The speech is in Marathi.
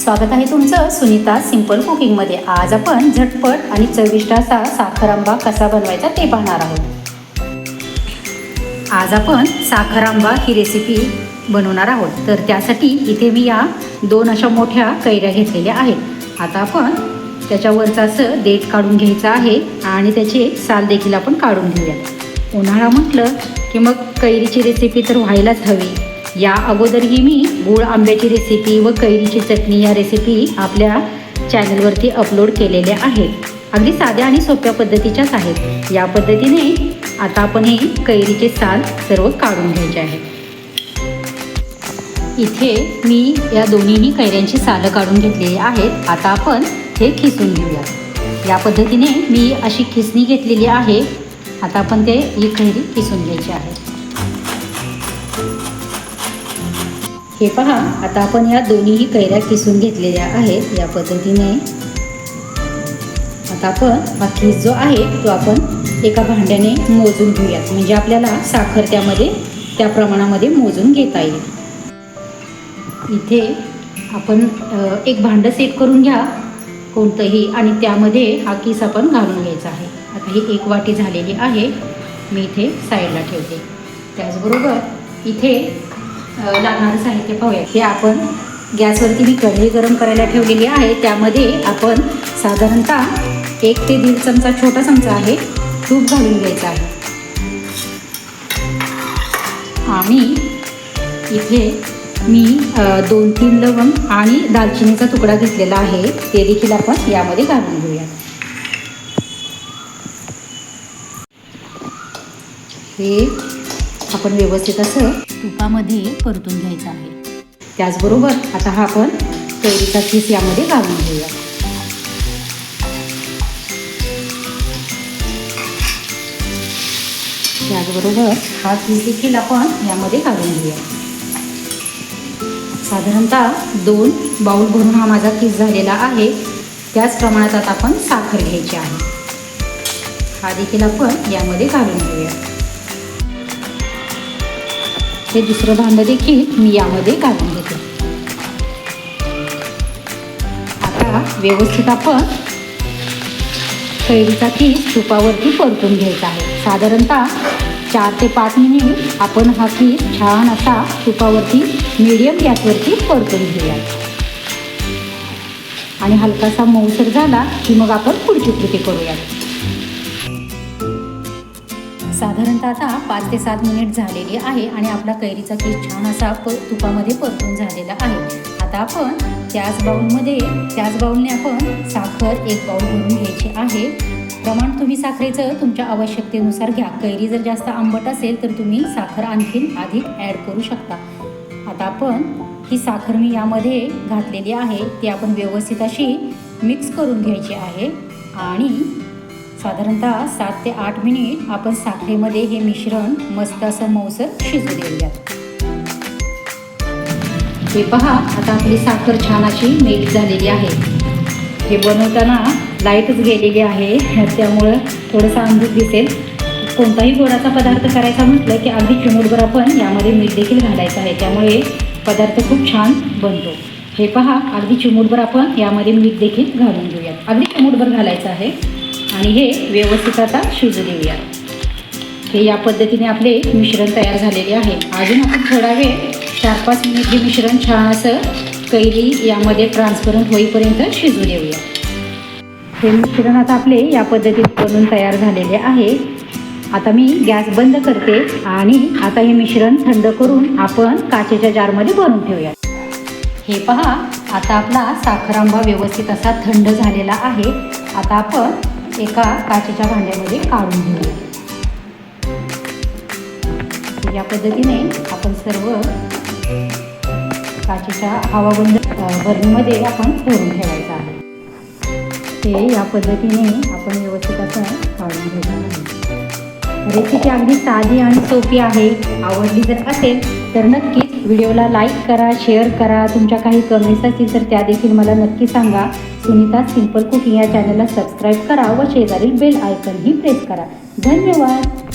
स्वागत आहे तुमचं सुनीता सिंपल कुकिंगमध्ये. आज आपण झटपट आणि चविष्ट असा साखर आंबा कसा बनवायचा ते पाहणार आहोत. आज आपण साखर आंबा ही रेसिपी बनवणार आहोत. तर त्यासाठी इथे मी या दोन अशा मोठ्या कैऱ्या घेतलेल्या आहेत. आता आपण त्याच्यावरचं असं देठ काढून घ्यायचं आहे आणि त्याचे साल देखील आपण काढून घेऊया उन्हाळा म्हटलं की मग कैरीची रेसिपी तर व्हायलाच हवी. या अगोदरही मी गूळ आंब्याची रेसिपी व कैरीची चटणी या रेसिपी आपल्या चॅनलवरती अपलोड केलेल्या आहेत. अगदी साध्या आणि सोप्या पद्धतीच्याच आहेत. या पद्धतीने आता आपण हे कैरीचे साल सर्व काढून घ्यायचे आहेत. इथे मी या दोन्हीही कैऱ्यांची सालं काढून घेतलेली आहेत. आता आपण हे खिसून घेऊया. या पद्धतीने मी अशी खिसणी घेतलेली आहे. आता आपण ते ही कैरी किसून घ्यायची आहे. हे पहा आता आपण या दोन्हीही कैऱ्या किसून घेतलेल्या आहेत या पद्धतीने. आता आपण हा खीस जो आहे तो आपण एका भांड्याने मोजून घेऊयात. म्हणजे आपल्याला साखर त्यामध्ये त्या प्रमाणामध्ये मोजून घेता येईल. इथे आपण एक भांडं सेट करून घ्या कोणतंही आणि त्यामध्ये हा किस आपण घालून घ्यायचा आहे. आता ही एक वाटी झालेली आहे मी इथे साईडला ठेवते. त्याचबरोबर इथे लागणारं साहित्य पाहूया. हे आपण गॅसवरती मी कढई गरम करायला ठेवलेली आहे. त्यामध्ये आपण साधारणतः एक ते दीड चमचा छोटा चमचा आहे तूप घालून घ्यायचं आहे. आम्ही इथे मी दोन तीन लवंग आणि दालचिनीचा तुकडा घेतलेला आहे. ते देखील आपण यामध्ये घालून घेऊया. हे आपण व्यवस्थित असं तुपामध्ये परतून घ्यायचं आहे. त्याचबरोबर आता हा आपण कैरीचा किस यामध्ये घालून घेऊया. त्याचबरोबर हा किस देखील आपण यामध्ये घालून घेऊया. साधारणतः दोन बाऊल भरून हा माझा किस झालेला आहे. त्याच प्रमाणात आता आपण साखर घ्यायची आहे. हा देखील आपण यामध्ये घालून घेऊया. हे दुसरं भांडं देखील मी यामध्ये घालून घेते. आता व्यवस्थित आपण कैरीचा किस तुपावरती परतून घ्यायचा आहे. साधारणतः चार ते पाच मिनिट आपण हा किस छान असा तुपावरती मीडियम गॅसवरती परतून घेऊया आणि हलकासा मऊसर झाला की मग आपण पुढची कृती करूया साधारणतः आता पाच ते सात मिनिट झालेली आहे आणि आपला कैरीचा केस छान असा प तुपामध्ये परतून झालेला आहे. आता आपण त्याच बाऊलमध्ये त्याच बाऊलने आपण साखर एक बाऊल भरून घ्यायची आहे. प्रमाण तुम्ही साखरेचं तुमच्या आवश्यकतेनुसार घ्या. कैरी जर जास्त आंबट असेल तर तुम्ही साखर आणखीन अधिक ॲड करू शकता. आता आपण ही साखर मी यामध्ये घातलेली आहे. ती आपण व्यवस्थित अशी मिक्स करून घ्यायची आहे. आणि साधारणतः सात ते आठ मिनिट आपण साखरेमध्ये हे मिश्रण मस्त असं मऊसर शिजू देऊयात. हे पहा आता आपली साखर छान अशी मेल्ट झालेली आहे. हे बनवताना लाईटच गेलेली आहे त्यामुळं थोडंसं अंधूक दिसेल. कोणताही गोडाचा पदार्थ करायचा म्हटलं की अगदी चिमूटभर आपण यामध्ये मीठ देखील घालायचं आहे. त्यामुळे पदार्थ खूप छान बनतो. हे पहा अगदी चिमूटभर आपण यामध्ये मीठ देखील घालून घेऊयात. अगदी चिमूटभर घालायचं आहे. आणि हे व्यवस्थित आता शिजू देऊया. हे या पद्धतीने आपले मिश्रण तयार झालेले आहे. अजून आपण थोडा वेळ चार पाच मिनिट हे मिश्रण छान असं कैली यामध्ये ट्रान्सपरंट होईपर्यंत शिजू देऊया. हे मिश्रण आता आपले या पद्धतीत बनून तयार झालेले आहे. आता मी गॅस बंद करते आणि आता हे मिश्रण थंड करून आपण काचेच्या जारमध्ये भरून ठेवूया. हे पहा आता आपला साखर आंबा व्यवस्थित असा थंड झालेला आहे. आता आपण एका काचेच्या भांड्यामध्ये काढून घेऊया. या पद्धतीने आपण सर्व काचेच्या हवाबंद बर्नीमध्ये आपण भरून ठेवायचं आहे. ते या पद्धतीने आपण व्यवस्थित असं काढून घेऊया आहे रेसिपी अगदी साधी आणि सोपी आहे. आवडली जर असेल तर नक्कीच व्हिडिओला लाईक करा शेअर करा. तुमच्या काही कमेंट्स असतील तर त्या देखील मला नक्की सांगा. सुनीता सिंपल कुकिंग या चॅनलला सबस्क्राईब करा व शेजारील बेल आयकनही प्रेस करा. धन्यवाद!